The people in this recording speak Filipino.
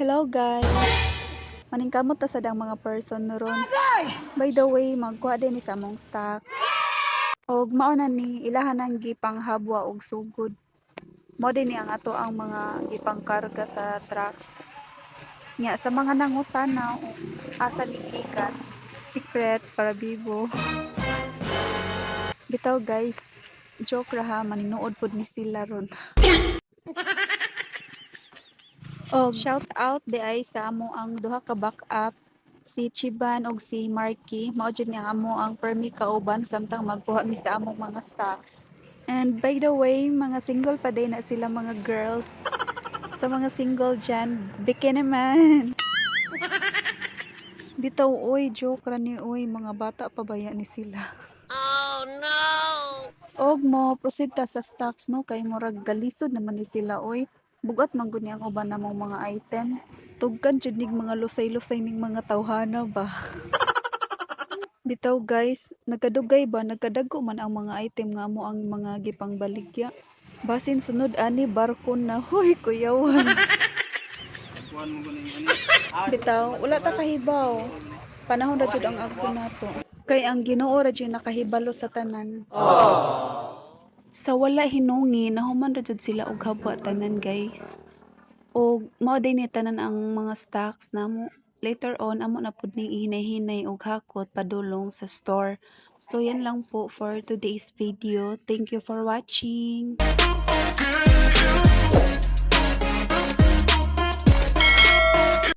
Hello guys. Maningkamot ta sa dang mga person ron. By the way, magkuha din ni sa among stock. Og mao na ni ilahan ang gipang habwa og sugod. Mao din ni ang ato ang mga gipang karga sa truck. Nya sa mga nangutana og asa ni gikan secret para bibo. Bitaw guys, joke ra ha maninuod pud ni sila ron. Og shout out di ay sa amo ang duha ka backup si Chiban og si Marky mao jud ni ang amo ang permi kauban samtang magkuha mi sa among mga stocks. And by the way, mga single pa din na sila mga girls. Sa mga single dyan, bikini man. Bitaw, oy, joke ra ni, oy, mga bata pa baya ni sila. Oh no! Og mo, proceed ta sa stocks, no? Kay murag galisod naman ni sila, oy. Bugat man gud ang uban namong mga item. Tugkan jud nig mga lusay-lusay ning mga tawhana ba. Bitaw guys, nagkadugay ba nagkadago man ang mga item nga mo ang mga gipang baligya. Basin sunod ani barko na, hoy kuyawan. Bitaw, wala ta kahibaw. Panahon ra jud ang agto nato. Kay ang Ginoo ra jud nakahibalo sa tanan. Sa wala hinungi, nahuman ra jud sila og habwa tanan, guys. Og mao din ni tanan ang mga stocks namo. Later on, amo na pud ning hinay-hinay og hakot padulong sa store. So yan lang po for today's video. Thank you for watching.